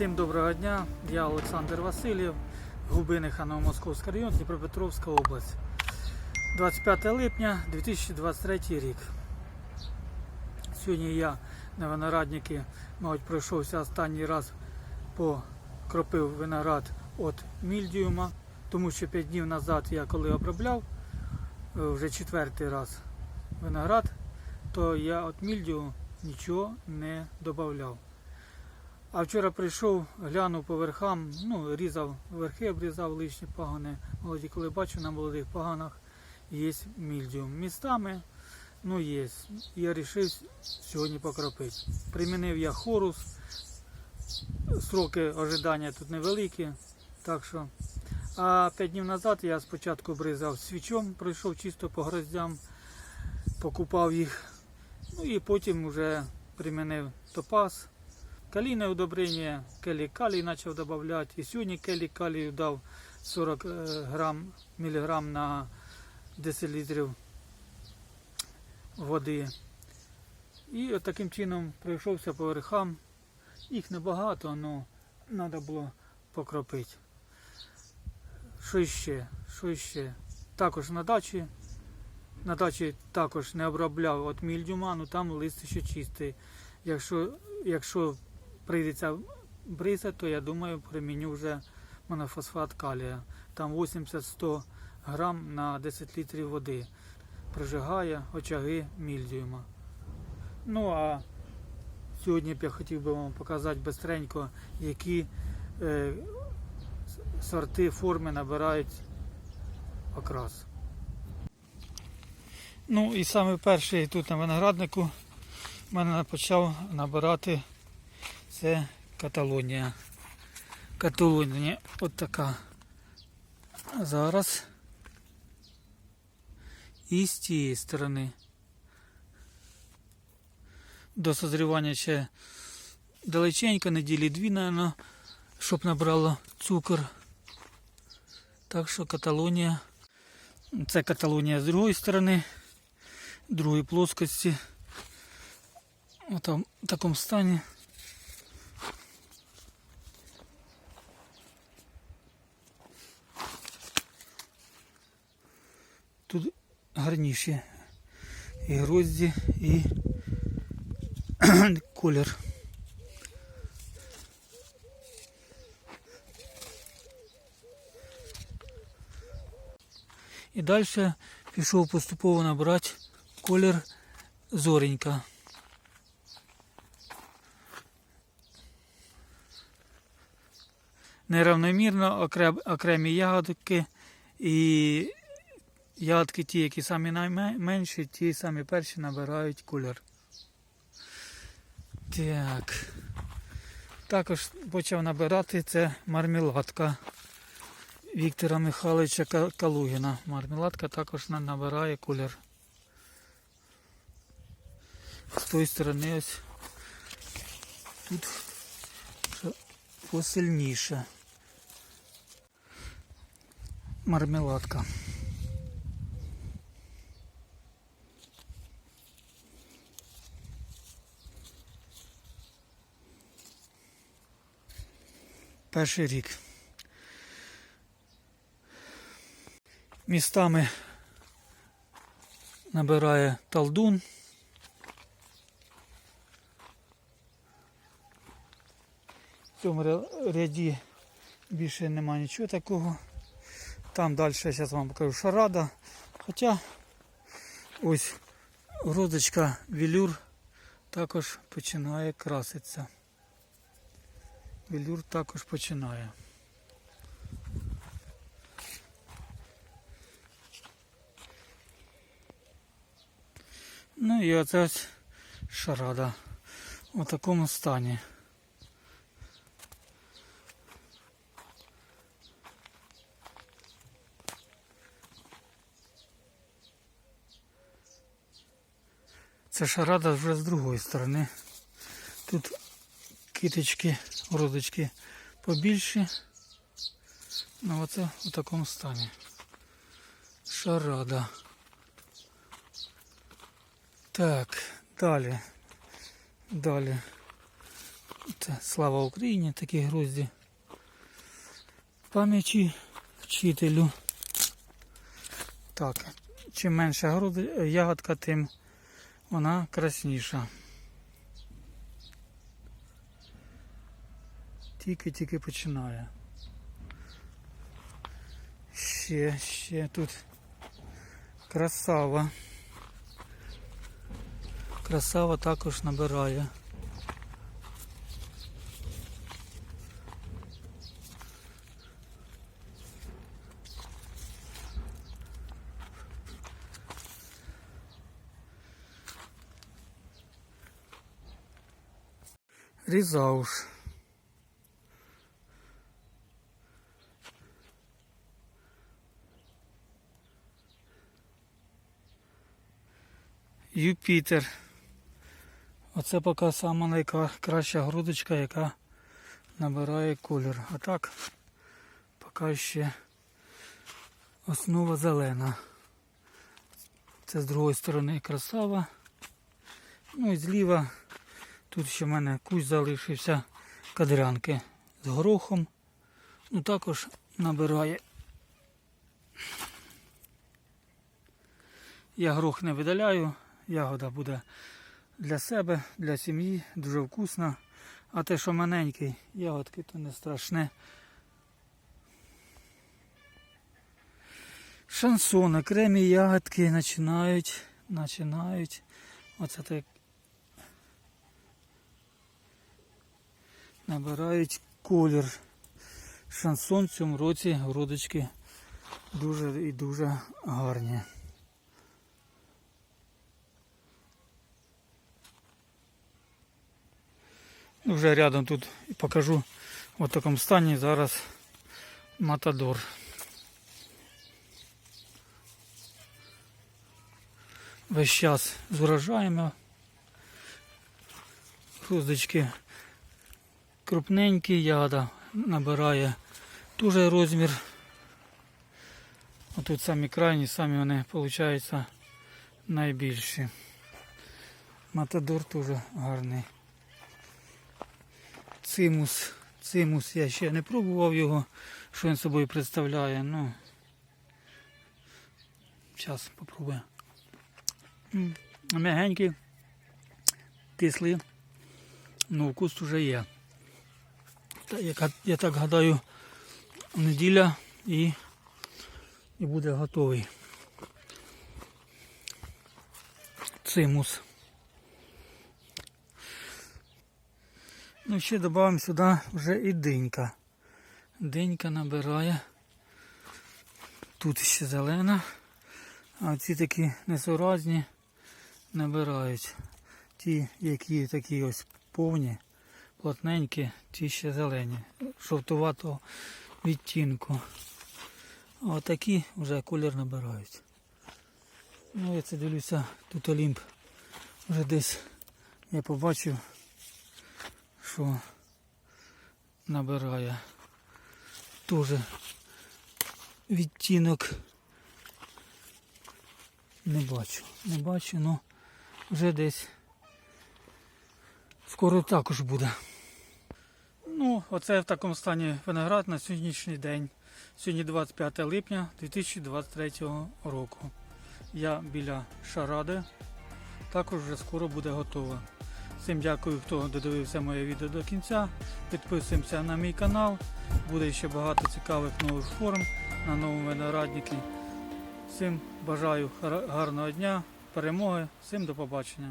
Всім доброго дня, я Олександр Васильєв, Губини Ханово-Московський район, Дніпропетровська область. 25 липня 2023 рік. Сьогодні я на виноградники, мабуть, пройшовся останній раз покропив виноград від мільдіума, тому що 5 днів назад я коли обробляв, е, вже четвертий раз виноград, то я від мільдіуму нічого не додавав. А вчора прийшов, глянув по верхам, ну, різав верхи, обрізав лишні пагони. Молоді, коли бачу на молодих паганах є мільдіум. Містами, ну є. Я вирішив сьогодні покропити. Примінив я хорус. Сроки ожидання тут невеликі. Так що. А 5 днів назад я спочатку бризав свічом, пройшов чисто по гроздям, покупав їх. Ну і потім вже примінив топаз. Калійне удобрення, келі калій почав додавати. І сьогодні келі калію дав 40 е, грам, міліграм на 10 літрів води. І от таким чином пройшовся по верхам. Їх небагато, але треба було покропити. Що ще? Що ще? Також на дачі. На дачі також не обробляв от мільдюма, ну там лист ще чистий. Якщо, якщо прийдеться бризати, то я думаю, приміню вже монофосфат калія. Там 80-100 грам на 10 літрів води. Прижигає очаги мільдіума. Ну а сьогодні б я хотів би вам показати бистренько, які е, сорти форми набирають окрас. Ну і саме перший тут на винограднику в мене почав набирати це Каталонія. Каталонія от така. Зараз і з тієї сторони. До созрівання ще далеченько, неділі дві, мабуть, щоб набрало цукор. Так що Каталонія. Це Каталонія з другої сторони, другої плоскості. Отам в такому стані. Тут гарніші і грозді, і колір. І далі пішов поступово набирати колір зоренька. Неравномірно окрем- окремі ягодки і ягодки ті, які самі найменші, ті самі перші набирають колір. Так. Також почав набирати це мармеладка Віктора Михайловича Калугіна. Мармеладка також набирає колір. З тої сторони ось тут посильніше. Мармеладка. Перший рік. Містами набирає талдун. В цьому ряді більше немає нічого такого. Там далі зараз вам покажу шарада. Хоча ось розочка велюр також починає краситися. Велюр також починає. Ну і оце шарада у такому стані. Це шарада вже з другої сторони. Тут киточки, родочки побільші. Ну оце у такому стані. Шарада. Так, далі. Далі. Це слава Україні, такі грузді. Пам'яті вчителю. Так, чим менша ягодка, тим вона красніша. Тільки-тільки починає. Ще, ще тут красава. Красава також набирає. Різауш. Юпітер. Оце поки сама найкраща грудочка, яка набирає колір. А так поки ще основа зелена. Це з другої сторони красава. Ну і зліва тут ще в мене кусь залишився кадрянки з горохом. Ну також набирає. Я горох не видаляю, ягода буде для себе, для сім'ї, дуже вкусна. А те, що маленький, ягодки, то не страшне. Шансон, окремі ягодки починають, починають. Оце так набирають колір. Шансон в цьому році грудочки дуже і дуже гарні. Ну, Вже рядом тут покажу в такому стані зараз матадор. Весь час з урожаями. Груздочки крупненькі, ягода набирає дуже розмір. А тут самі крайні, самі вони виходять найбільші. Матадор дуже гарний. Цимус. Цимус я ще не пробував його, що він собою представляє. Ну зараз попробую. М'ягенький, кислий, ну вкус вже є. Та, яка, я так гадаю, неділя і, і буде готовий. Цимус. Ну, ще додамо сюди вже і динька. Динька набирає. Тут ще зелена, а ці такі несуразні набирають. Ті, які такі ось повні, плотненькі, ті ще зелені, жовтуватого відтінку. А отакі вже колір набирають. Ну я це дивлюся, тут Олімп вже десь я побачив що набирає теж відтінок. Не бачу, не бачу, але вже десь скоро також буде. Ну, оце в такому стані виноград на сьогоднішній день. Сьогодні 25 липня 2023 року. Я біля шаради. Також вже скоро буде готово. Всім дякую, хто додивився моє відео до кінця. Підписуємося на мій канал. Буде ще багато цікавих нових форм на новому винограднику. Всім бажаю гарного дня, перемоги, всім до побачення.